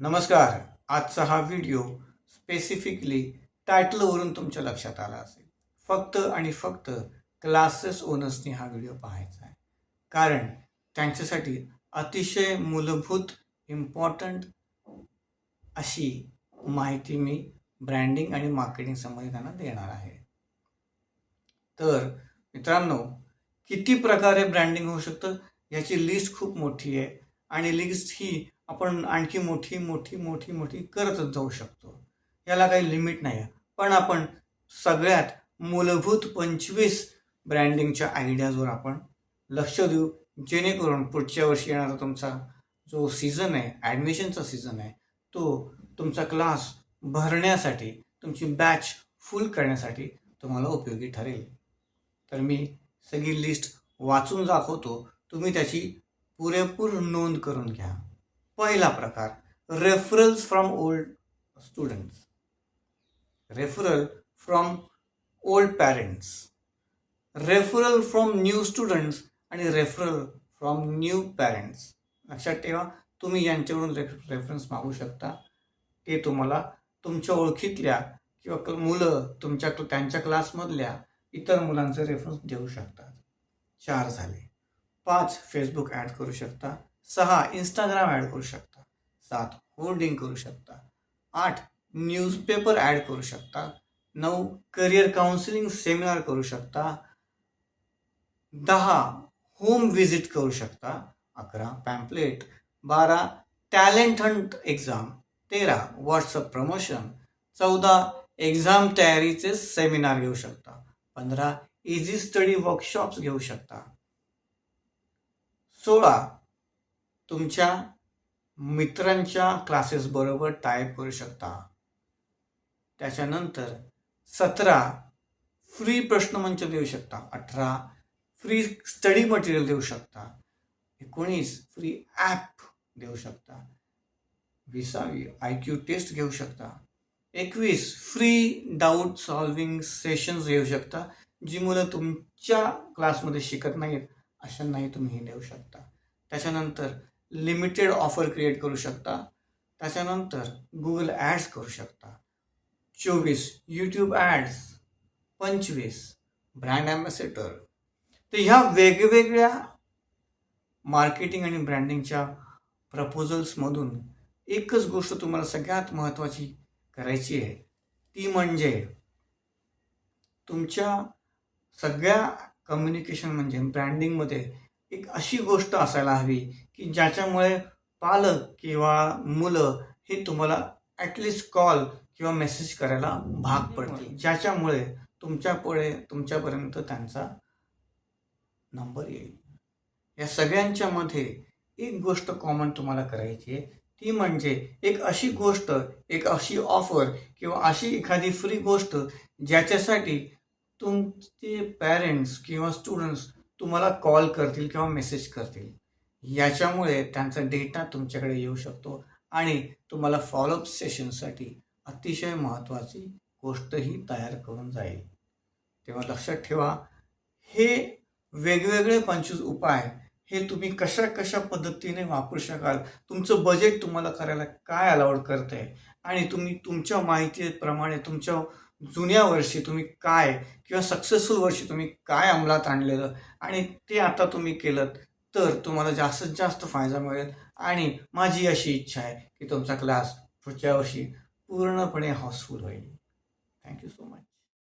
नमस्कार. आजचा हा व्हिडिओ स्पेसिफिकली टायटलवरून तुमच्या लक्षात आला असेल. फक्त आणि फक्त क्लासेस ओनर्सनी हा व्हिडिओ पाहायचा आहे. कारण त्यांच्यासाठी अतिशय मूलभूत इम्पॉर्टंट अशी माहिती मी ब्रँडिंग आणि मार्केटिंग संबंधी त्यांना देणार आहे. तर मित्रांनो किती प्रकारे ब्रँडिंग होऊ शकतं याची लिस्ट खूप मोठी आहे. आणि लिस्ट ही आपण आणखी मोठी मोठी मोठी मोठी करतच जाऊ शकतो. याला काही लिमिट नाही. आहे पण आपण सगळ्यात मूलभूत पंचवीस ब्रँडिंगच्या आयडियाजवर आपण लक्ष देऊ जेणेकरून पुढच्या वर्षी येणारा तुमचा जो सीझन आहे ॲडमिशनचा सीझन आहे तो तुमचा क्लास भरण्यासाठी तुमची बॅच फुल करण्यासाठी तुम्हाला उपयोगी ठरेल. तर मी सगळी लिस्ट वाचून दाखवतो. तुम्ही त्याची पुरेपूर नोंद करून घ्या. पहिला प्रकार referrals from old students referral from old parents referral from new students आणि रेफरल फ्रॉम न्यू पॅरेंट्स लक्षात ठेवा तुम्ही यांच्याकडून रेफ रेफरन्स मागू शकता. ते तुम्हाला तुमच्या ओळखीतल्या किंवा क- मुलं तुमच्या त्यांच्या क्लासमधल्या इतर मुलांचे रेफरन्स देऊ शकतात. चार झाले. पाच फेसबुक ॲड करू शकता. सहा इंस्टाग्राम ॲड करू शकता. सात होर्डिंग करू शकता. आठ न्यूजपेपर ॲड करू शकता. नऊ करिअर काउन्सिलिंग सेमिनार करू शकता. दहा होम व्हिजिट करू शकता. अकरा पॅम्पलेट बारा टॅलेंट हंट एक्झाम तेरा व्हॉट्सअप प्रमोशन चौदा एक्झाम तयारीचे सेमिनार घेऊ शकता. पंधरा इझी स्टडी वर्कशॉप्स घेऊ शकता. सोळा तुमच्या मित्रांच्या क्लासेसबरोबर टायप टाईप करू शकता. त्याच्यानंतर सतरा फ्री प्रश्नमंच देऊ शकता. अठरा फ्री स्टडी मटेरियल देऊ शकता. एकोणीस फ्री ॲप देऊ शकता. विसावी आय क्यू टेस्ट घेऊ शकता. एकवीस फ्री डाऊट सॉल्विंग सेशन्स घेऊ शकता जी मुलं तुमच्या क्लासमध्ये शिकत नाहीत अशांनाही तुम्ही हे देऊ शकता. त्याच्यानंतर लिमिटेड ऑफर क्रिएट करू शकता. त्याच्यानंतर गुगल ॲड्स करू शकता. चोवीस यूट्यूब ॲड्स पंचवीस ब्रँड ॲम्बॅसेडर तर ह्या वेगवेगळ्या मार्केटिंग आणि ब्रँडिंगच्या प्रपोजल्समधून एकच गोष्ट तुम्हाला सगळ्यात महत्त्वाची करायची आहे. ती म्हणजे तुमच्या सगळ्या कम्युनिकेशन म्हणजे ब्रँडिंगमध्ये एक अशी गोष्ट असायला हवी की ज्याच्यामुळे पालक किंवा मुलं हे तुम्हाला ॲटलिस्ट कॉल किंवा मेसेज करायला भाग पडतील. ज्याच्यामुळे तुमच्यापुढे तुमच्यापर्यंत त्यांचा नंबर येईल. या सगळ्यांच्या मध्ये एक गोष्ट कॉमन तुम्हाला करायची आहे. ती म्हणजे एक अशी गोष्ट एक अशी ऑफर किंवा अशी एखादी फ्री गोष्ट ज्याच्यासाठी तुमचे पॅरेंट्स किंवा स्टुडंट्स तुम्हाला कॉल करतील किंवा मेसेज करतील याच्यामुळे त्यांचा डेटा तुमच्याकडे येऊ शकतो आणि तुम्हाला फॉलोअप सेशनसाठी अतिशय महत्त्वाची गोष्टही तयार करून जाईल. तेव्हा लक्षात ठेवा हे वेगवेगळे पंचवीस उपाय हे तुम्ही कशा कशा पद्धतीने वापरू शकाल तुमचं बजेट तुम्हाला करायला काय अलाउड करते आणि तुम्ही तुमच्या माहितीप्रमाणे तुमच्या जुन्या वर्षी तुम्ही काय किंवा सक्सेसफुल वर्षी तुम्ही काय अंमलात आणलेलं आणि ते आता तुम्ही केलं तर तुम्हाला जास्तीत जास्त फायदा मिळेल. आणि माझी अशी इच्छा आहे की तुमचा क्लास पुढच्या वर्षी पूर्णपणे हाऊसफुल होईल. Thank you so much